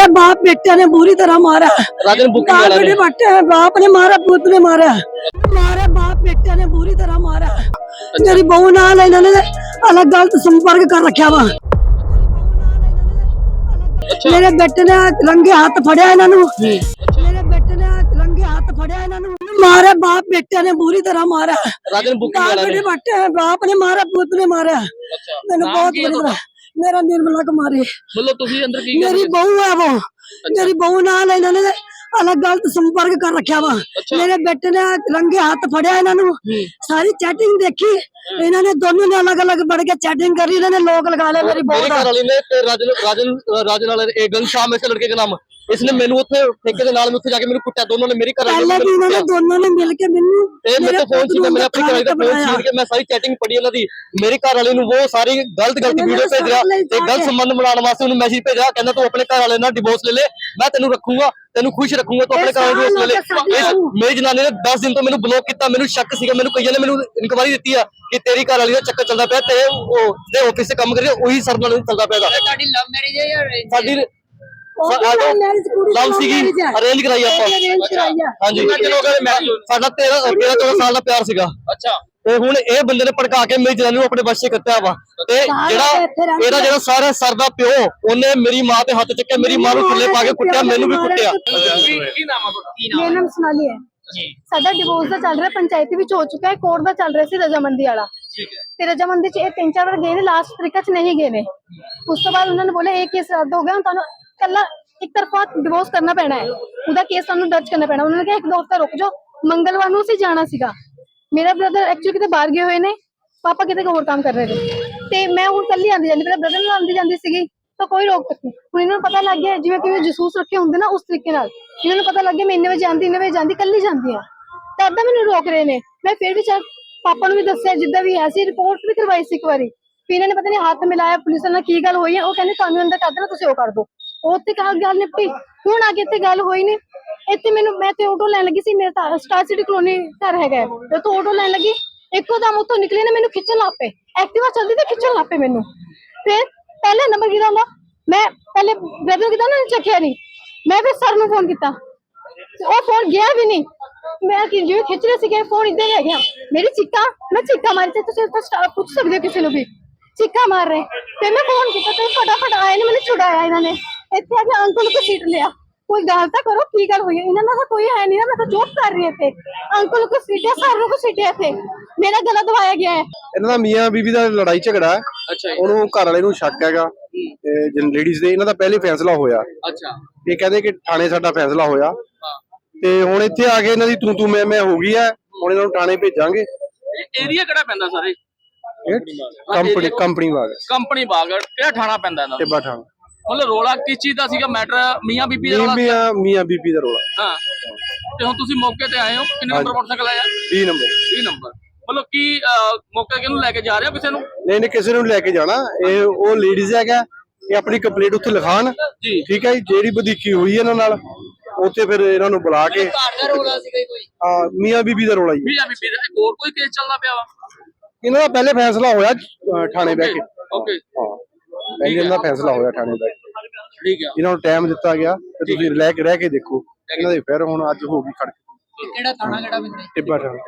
मारे बाप बेटे ने बुरी तरह मारा राजन बुकिंग वाला बाप ने ने बट्टे बाप ने मारा पुत ने मारा मारे बाप बेटे ने बुरी तरह मारा मेरी बहू नाल इन्होंने अलग गलत संपर्क कर रखा वा ਮੇਰੇ ਬੇਟੇ ਨੇ ਰੰਗੇ ਹੱਥ ਫੜਿਆ ਇਹਨਾਂ ਨੂੰ ਮੇਰੇ ਬੇਟੇ ਨੇ ਰੰਗੇ ਹੱਥ ਫੜਿਆ ਇਹਨਾਂ ਨੂੰ ਮਾਰੇ ਬਾਪ ਬੇਟੇ ਨੇ ਬੁਰੀ ਤਰ੍ਹਾਂ ਮਾਰਾ राजन बुकिंग वाला ਬਾਪ ने ਨੇ ਬੱਟੇ ਬਾਪ ਨੇ ਮਾਰਾ ਪੁੱਤ ਨੇ ਮਾਰਿਆ ਅੱਛਾ ਮੈਨੂੰ ਨਾਮ ਬਹੁਤ ਕੀ ਹੈ ਬੁਰੀ ਤੁਹਾਡਾ? ਤਰ੍ਹਾਂ ਮੇਰਾ ਨਿਰਮਲਾ ਕੁਮਾਰੀ ਮਤਲਬ ਤੁਸੀਂ ਅੰਦਰ ਕੀ ਮੇਰੀ ਬਹੂ ਆ ਉਹ। ਮੇਰੀ ਬਹੂ ਨਾਲ ਇਹਨਾਂ ਨੇ ਅਲੱਗ ਗਲਤ ਸੰਪਰਕ ਕਰ ਰੱਖਿਆ ਵਾ। ਮੇਰੇ ਬੇਟੇ ਨੇ ਰੰਗੇ ਹੱਥ ਫੜਿਆ ਇਹਨਾਂ ਨੂੰ। ਸਾਰੀ ਚੈਟਿੰਗ ਦੇਖੀ। ਇਹਨਾਂ ਨੇ ਦੋਨੋਂ ਨੇ ਅਲੱਗ ਅਲੱਗ ਬੜ ਕੇ ਚੈਟਿੰਗ ਕਰੀ। ਇਹਨਾਂ ਨੇ ਲੋਕ ਲਗਾ ਲਏ ਮੇਰੀ ਬਹੂ ਦਾ। ਰਾਜਨ ਰਾਜਨ ਰਾਜਨ ਵਾਲੇ ਇਹ ਗੰਸ਼ਾਮ ਇਸ ਲੜਕੇ ਦਾ ਨਾਮ। ਇਸ ਨੇ ਮੈਨੂੰ ਉੱਥੇ ਠੇਕੇ ਦੇ ਨਾਲ ਮੈਂ ਉੱਥੇ ਜਾ ਕੇ ਮੈਨੂੰ ਕੁੱਟਿਆ ਦੋਨੋਂ ਨੇ ਮੇਰੀ ਘਰ ਪਹਿਲਾਂ ਵੀ ਇਹਨਾਂ ਨੇ ਦੋਨੋਂ ਨੇ ਮਿਲ ਕੇ ਮੈਨੂੰ ਤੇ ਮੇਰੇ ਤੋਂ ਫੋਨ ਸੀਗਾ ਮੈਂ ਆਪਣੀ ਘਰ ਦਾ ਫੋਨ ਸੀਗਾ ਕਿ ਮੈਂ ਸਾਰੀ ਚੈਟਿੰਗ ਪੜੀ ਇਹਨਾਂ ਦੀ ਮੇਰੀ ਘਰ ਵਾਲੀ ਨੂੰ ਉਹ ਸਾਰੀ ਗਲਤ ਗਲਤ ਵੀਡੀਓ ਭੇਜ ਰਿਹਾ ਤੇ ਗਲਤ ਸੰਬੰਧ ਬਣਾਉਣ ਵਾਸਤੇ ਉਹਨੂੰ ਮੈਸੇਜ ਭੇਜਿਆ ਕਹਿੰਦਾ ਤੂੰ ਆਪਣੇ ਘਰ ਵਾਲੇ ਨਾਲ ਡਿਵੋਰਸ ਲੈ ਲੈ ਮੈਂ ਤੈਨੂੰ ਰੱਖੂੰਗਾ ਤੈਨੂੰ ਖੁਸ਼ ਰੱਖੂੰਗਾ ਤੂੰ ਆਪਣੇ ਘਰ ਵਾਲੇ ਨਾਲ ਲੈ ਮੇਰੀ ਜਨਾਨੀ ਨੇ 10 ਦਿਨ ਤੋਂ ਮੈਨੂੰ ਬਲੌਕ ਕੀਤਾ ਮੈਨੂੰ ਸ਼ੱਕ ਸੀਗਾ ਮੈਨੂੰ ਕਈਆਂ ਨੇ ਮੈਨੂੰ ਇਨਕੁਆਇਰੀ ਦਿੱਤੀ ਆ ਕਿ ਤੇਰੀ ਘਰ ਵਾਲੀ ਦਾ ਚੱਕਰ ਚੱਲਦਾ ਪਿਆ ਤੇ ਉਹ ਦੇ ਆਫਿਸ 'ਚ ਕੰਮ ਕਰ ਰਹੀ ਉਹੀ ਸਰ ਨਾਲ ਚੱਲਦਾ ਪਿਆ ਦਾ ਤੁਹਾਡੀ ਲਵ ਮੈਰਿਜ ਹੈ ਜਾਂ ਸਾਡੀ ਲਵ love ਸੀਗੀ marriage ਹੈ। ਅਰੇਂਜ ਕਰਾਈ ਆਪਾਂ। ਇਹ arrange ਕਰਾਈ ਆ। ਹਾਂਜੀ। ਸਾਡਾ 13 13 14 ਸਾਲ ਦਾ ਪਿਆਰ ਸੀਗਾ। ਅੱਛਾ। ਤੇ ਹੁਣ ਇਹ ਬੰਦੇ ਨੇ ਭੜਕਾ ਕੇ ਮੇਰੀ ਜਨਾਨੀ ਨੂੰ ਆਪਣੇ ਵਸ਼ 'ਚ ਕੱਟਿਆ ਵਾ। ਤੇ ਸਾਰਾ ਜਿਹੜਾ ਇੱਥੇ ਰਹਿੰਦਾ ਇਹਦਾ ਜਿਹੜਾ ਸਾਰਾ ਸਰ ਦਾ ਪਿਓ ਉਹਨੇ ਮੇਰੀ ਮਾਂ ਤੇ ਹੱਥ ਚੱਕਿਆ ਮੇਰੀ ਮਾਂ ਨੂੰ ਥੱਲੇ ਪਾ ਕੇ ਕੁੱਟਿਆ ਮੈਨੂੰ ਵੀ ਕੁੱਟਿਆ। ਕੀ ਕੀ ਨਾਮ ਆ ਤੁਹਾਡਾ? ਕੀ ਨਾਮ ਮੇਰਾ ਨਾਮ ਸੋਨਾਲੀ ਹੈ। ਜੀ। ਸਾਡਾ ਡਿਵੋਰਸ ਦਾ ਚੱਲ ਰਿਹਾ ਪੰਚਾਇਤੀ ਵਿੱਚ ਹੋ ਚੁੱਕਾ ਹੈ ਕੋਰਟ ਦਾ ਚੱਲ ਰਿਹਾ ਸੀ ਰਜਾਮੰਦੀ ਵਾਲਾ। ਠੀਕ ਹੈ। ਤੇ ਰਜਾਮੰਦੀ ਚ ਇਹ ਤਿੰਨ ਚਾਰ ਵਾਰ ਗਏ ਨੇ ਲਾਸਟ ਤਰੀਕਾ ਚ ਨਹੀਂ ਗਏ ਨੇ। ਉਸ ਤੋਂ ਬਾਅਦ ਉਹਨਾਂ ਨੇ ਬੋਲੇ ਇਹ ਕੇਸ ਰੱਦ ਹੋ ਗਿਆ ਤੁਹਾਨੂੰ ਕੱਲਾ ਇੱਕ ਤਰਫਾ ਡਿਵੋਰਸ ਕਰਨਾ ਪੈਣਾ ਹੈ। ਉਹਦਾ ਕੇਸ ਸਾਨੂੰ ਦਰਜ ਕਰਨਾ ਪੈਣਾ। ਉਹਨਾਂ ਨੇ ਕਿਹਾ, ਇੱਕ ਦੋ ਹਫ਼ਤਾ ਰੁਕ ਜਾਓ। ਮੰਗਲਵਾਰ ਨੂੰ ਅਸੀਂ ਜਾਣਾ ਸੀਗਾ। ਮੇਰਾ ਬ੍ਰਦਰ ਐਕਚੁਅਲੀ ਕਿਤੇ ਬਾਹਰ ਗਏ ਹੋਏ ਨੇ। ਪਾਪਾ ਕਿਤੇ ਹੋਰ ਕੰਮ ਕਰ ਰਹੇ ਨੇ। ਤੇ ਮੈਂ ਹੁਣ ਕੱਲੀ ਆਂਦੀ ਜਾਂਦੀ, ਮੇਰਾ ਬ੍ਰਦਰ ਨਾਲ ਆਂਦੀ ਜਾਂਦੀ ਸੀਗੀ, ਤਾਂ ਕੋਈ ਰੋਕ ਟੋਕ ਨਹੀਂ। ਹੁਣ ਇਹਨਾਂ ਨੂੰ ਪਤਾ ਲੱਗ ਗਿਆ, ਜਿਵੇਂ ਕਿ ਜਸੂਸ ਰੱਖੇ ਹੁੰਦੇ ਨਾ ਉਸ ਤਰੀਕੇ ਨਾਲ। ਇਹਨਾਂ ਨੂੰ ਪਤਾ ਲੱਗ ਗਿਆ, ਮੈਂ ਇੰਨੇ ਵਜੇ ਜਾਂਦੀ ਇੰਨੇ ਵਜੇ ਜਾਂਦੀ ਕੱਲੀ ਜਾਂਦੀ ਆ ਤਾਂ ਏਦਾਂ ਮੈਨੂੰ ਰੋਕ ਰਹੇ ਨੇ। ਮੈਂ ਫਿਰ ਵੀ ਚੱਲ ਪਾਪਾ ਨੂੰ ਵੀ ਦੱਸਿਆ, ਜਿੱਦਾਂ ਵੀ ਹੈ ਸੀ ਰਿਪੋਰਟ ਵੀ ਕਰਵਾਈ ਸੀ ਇੱਕ ਵਾਰੀ। ਫਿਰ ਇਹਨਾਂ ਨੇ ਪਤਾ ਨਹੀਂ ਹੱਥ ਮਿਲਾਇਆ, ਪੁਲਿਸ ਨਾਲ ਕੀ ਗੱਲ ਹੋਈ ਹੈ, ਉਹ ਕਹਿੰਦੇ, ਤੁਹਾਨੂੰ ਅੰਦਰ ਕਰ ਦੇਣਾ, ਤੁਸੀਂ ਉਹ ਕਰ ਦਿਓ। ਉਹ ਤੇ ਗੱਲ ਨਿਪਟੀ ਹੁਣ ਆ ਕੇ ਇੱਥੇ ਗੱਲ ਹੋਈ ਨਹੀਂ ਇੱਥੇ ਮੈਨੂੰ, ਮੈਂ ਤੇ ਆਟੋ ਲੈਣ ਲੱਗੀ ਸੀ, ਮੇਰੇ ਤਾਂ ਸਟਾਰ ਸਿਟੀ ਕਲੋਨੀ ਘਰ ਹੈਗਾ ਤੇ ਤੋਂ ਆਟੋ ਲੈਣ ਲੱਗੀ। ਇੱਕੋ ਦਮ ਉੱਥੋਂ ਨਿਕਲੇ ਨੇ, ਮੈਨੂੰ ਖਿੱਚਣ ਲੱਗ ਪਏ। ਐਕਟਿਵਾ ਚੱਲਦੀ ਤੇ ਖਿੱਚਣ ਲੱਗ ਪਏ ਮੈਨੂੰ। ਫਿਰ ਪਹਿਲੇ ਨੰਬਰ ਕਿਹਦਾ ਹੁੰਦਾ? ਮੈਂ ਪਹਿਲੇ ਬ੍ਰਦਰ ਕਿਹਦਾ ਨਾ ਚੱਕਿਆ ਨਹੀਂ ਮੈਂ ਫਿਰ ਸਰ ਨੂੰ ਫੋਨ ਕੀਤਾ। ਉਹ ਫੋਨ ਗਿਆ ਵੀ ਨਹੀਂ ਮੈਂ ਕਿ ਜਿਵੇਂ ਖਿੱਚ ਰਹੇ ਸੀਗੇ ਫੋਨ ਇੱਧਰ ਰਹਿ ਗਿਆ। ਮੇਰੀ ਚਿੱਕਾ, ਮੈਂ ਚਿੱਕਾ ਮਾਰੀ ਤੇ ਤੁਸੀਂ ਪੁੱਛ ਸਕਦੇ ਹੋ ਕਿਸੇ ਨੂੰ ਵੀ। ਚਿੱਕਾ ਮਾਰ ਰਹੇ। ਤੇ ਮੈਂ ਫੋਨ ਕੀਤਾ ਤੇ ਫਟਾਫਟ ਆਏ ਨੇ, ਮੈਨੂੰ ਛੁਡਾਇਆ ਇਹਨਾਂ ਨੇ। ਇੱਥੇ ਆ ਕੇ ਅੰਕਲ ਨੂੰ ਸੀਟ ਲਿਆ। ਕੋਈ ਗੱਲ ਤਾਂ ਕਰੋ ਕੀ ਗੱਲ ਹੋਈ ਹੈ? ਇਹਨਾਂ ਤਾਂ ਕੋਈ ਹੈ ਨਹੀਂ ਨਾ ਮੈਂ ਤਾਂ ਜੋਬ ਕਰ ਰਹੀ ਹਾਂ ਇੱਥੇ। ਅੰਕਲ ਨੂੰ ਸੀਟਿਆ ਸਰ ਨੂੰ ਸੀਟਿਆ ਇੱਥੇ। ਮੇਰਾ ਗਲਾ ਦਵਾਇਆ ਗਿਆ ਹੈ। ਇਹਨਾਂ ਦਾ ਮੀਆਂ ਬੀਬੀ ਦਾ ਲੜਾਈ ਝਗੜਾ ਹੈ। ਅੱਛਾ ਉਹਨੂੰ ਘਰ ਵਾਲੇ ਨੂੰ ਸ਼ੱਕ ਹੈਗਾ। ਤੇ ਜਨ ਲੇਡੀਜ਼ ਦੇ ਇਹਨਾਂ ਦਾ ਪਹਿਲੇ ਫੈਸਲਾ ਹੋਇਆ। ਅੱਛਾ। ਇਹ ਕਹਿੰਦੇ ਕਿ ਥਾਣੇ ਸਾਡਾ ਫੈਸਲਾ ਹੋਇਆ। ਹਾਂ। ਤੇ ਹੁਣ ਇੱਥੇ ਆ ਕੇ ਇਹਨਾਂ ਦੀ ਤੂੰ ਤੂੰ ਮੈਂ ਮੈਂ ਹੋ ਗਈ ਹੈ। ਹੁਣ ਇਹਨਾਂ ਨੂੰ ਥਾਣੇ ਭੇਜਾਂਗੇ। ਇਹ ਏਰੀਆ ਕਿਹੜਾ ਪੈਂਦਾ ਸਾਰੇ ਕੰਪਨੀ ਕੰਪਨੀ ਵਾਗ ਕੰਪਨੀ ਬਾਗ ਕਿਹੜਾ ਥਾਣਾ ਪੈਂਦਾ ਇਹਨਾਂ ਦਾ? ਟਿੱਬਾ ਥਾਣਾ। ਮਤਲਬ ਰੋਲਾ ਕਿਸ ਚੀਜ਼ ਦਾ ਸੀਗਾ? ਮੈਟਰ ਮੀਆਂ ਬੀਬੀ ਦਾ ਮੀਆਂ ਰੋਲਾ ਮੀਆਂ ਮੀਆਂ ਬੀਬੀ ਦਾ ਰੋਲਾ। ਹਾਂ। ਤੇ ਹੁਣ ਤੁਸੀਂ ਮੌਕੇ ਤੇ ਆਏ ਹੋ। ਕਿੰਨੇ ਨੰਬਰ ਮੋਟਰਸਾਈਕਲ ਆਇਆ 20 ਨੰਬਰ 20 ਨੰਬਰ ਮਤਲਬ ਕੀ ਮੌਕੇ ਕਿਹਨੂੰ ਲੈ ਕੇ ਜਾ ਰਹੇ ਹੋ ਕਿਸੇ ਨੂੰ? ਨਹੀਂ ਨਹੀਂ ਕਿਸੇ ਨੂੰ ਲੈ ਕੇ ਜਾਣਾ। ਇਹ ਉਹ ਲੇਡੀਜ਼ ਹੈਗਾ। ਇਹ ਆਪਣੀ ਕੰਪਲੀਟ ਉੱਥੇ ਲਿਖਾਣ। ਜੀ। ਠੀਕ ਹੈ ਜੀ? ਜਿਹੜੀ ਵਧੀਕੀ ਹੋਈ ਇਹਨਾਂ ਨਾਲ ਉੱਥੇ ਫਿਰ ਇਹਨਾਂ ਨੂੰ ਬੁਲਾ ਕੇ। ਘਰ ਦਾ ਰੋਲਾ ਸੀਗਾ ਕੋਈ? ਹਾਂ ਮੀਆਂ ਬੀਬੀ ਦਾ ਰੋਲਾ ਜੀ। ਮੀਆਂ ਬੀਬੀ ਦਾ। ਹੋਰ ਕੋਈ ਕੇਸ ਚੱਲਦਾ ਪਿਆ ਵਾ? ਇਹਨਾਂ ਦਾ ਪਹਿਲੇ ਫੈਸਲਾ ਹੋਇਆ ਥਾਣੇ ਬਹਿ ਕੇ। ਓਕੇ ਹਾਂ। ਪਹਿਲੇ ਇਹਨਾਂ ਦਾ ਫੈਸਲਾ ਹੋਇਆ ਥਾਣੇ ਕੇ ਠੀਕ ਆ ਇਹਨਾਂ ਨੂੰ ਟਾਈਮ ਦਿੱਤਾ ਗਿਆ ਤੇ ਤੁਸੀਂ ਰਹਿ ਕੇ ਰਹਿ ਕੇ ਦੇਖੋ। ਇਹਨਾਂ ਦੇ ਫਿਰ ਹੁਣ ਅੱਜ ਹੋ ਗਈ ਖੜਕ ਕਿਹੜਾ ਥਾਣਾ ਕਿਹੜਾ ਬਿੰਦੇ ਟਿੱਬਾ ਥਾਣਾ।